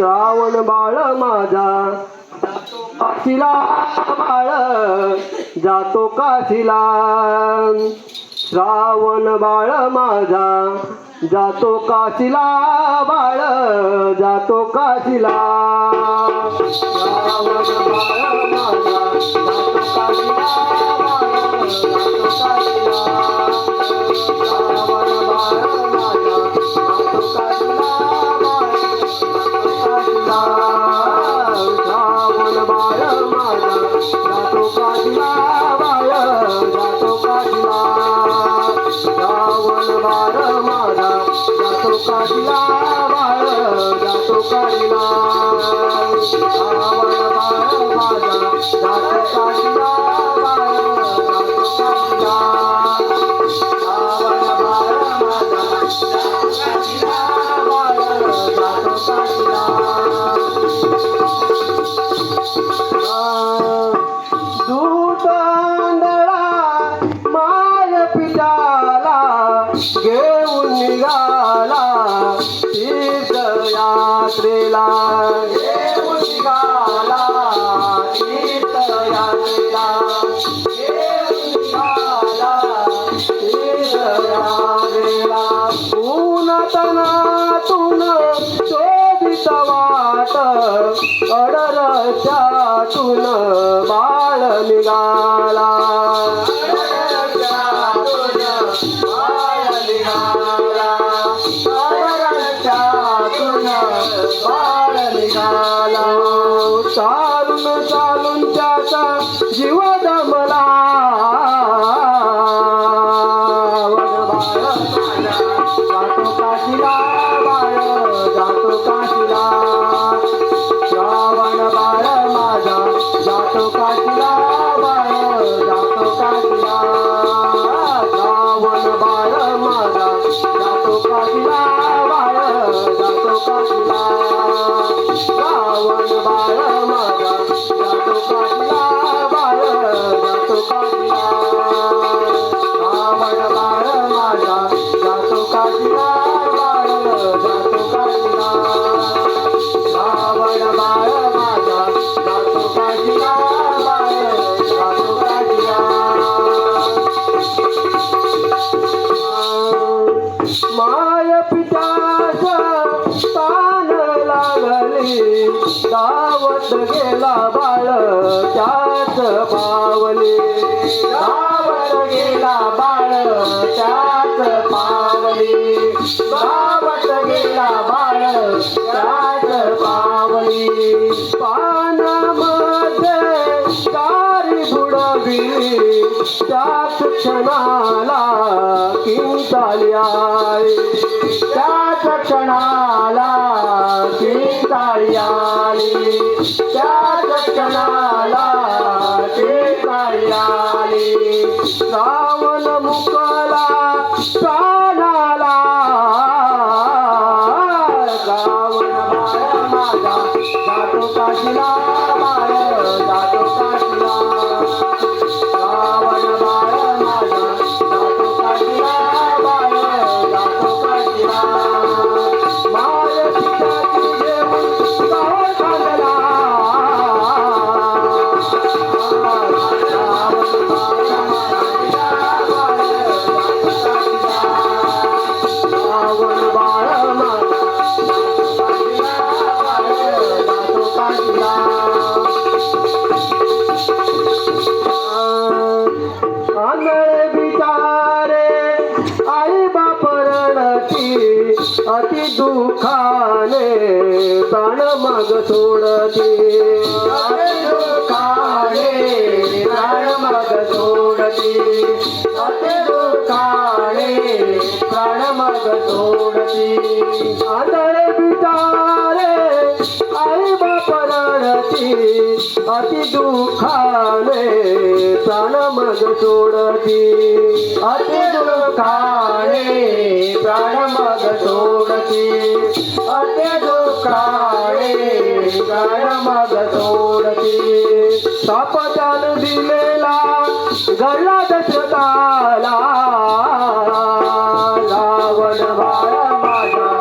श्रावण बाळ माझा. काशीला बाळ जातो काशीला. श्रावण बाळ माझा जातो काशीला बाळ जातो काशीला. श्रावण बाळ माझा जातो काशीला. जातो काशीला बाळ जातो काशीला श्रावण बाळ माझा जातो काशीला तीर्थयात्रेला घेऊन निघाला वाट अडरच्या निघाला बाळ निघाला. चालून चालून त्याचा जीव दमला. जातो काशीला जातो काशीला. माय पित्याचा तान लागले. गावत गेला बाळ त्याच पावले. गावत गेला बाळ त्याच पावले. गावत गेला बाळ त्याच पावली. पा बुडविली त्याच क्षणाला किंचाली आई त्याच क्षणाला किंत आली त्याच क्षणाला किंत आली सावन मुकला प्राणाला श्रावण बाळ माझा जातो काशीला बाळ जातो. अति दुखाने प्राण मग सोडते. दुखाने प्राण मग सोडते. अति दुःखाने प्राण मग सोडते. आंधळे पिता अति दुःखाने प्राण मग सोडती. अति दुखाने प्राण मग सोडती. अति दुखाने प्राण मग सोडती. सापदान दिलेला गळा दशताला रावण बाळ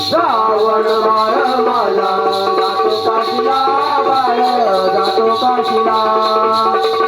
श्रावण बाळ माझा जातो काशीला बाळ जातो काशीला.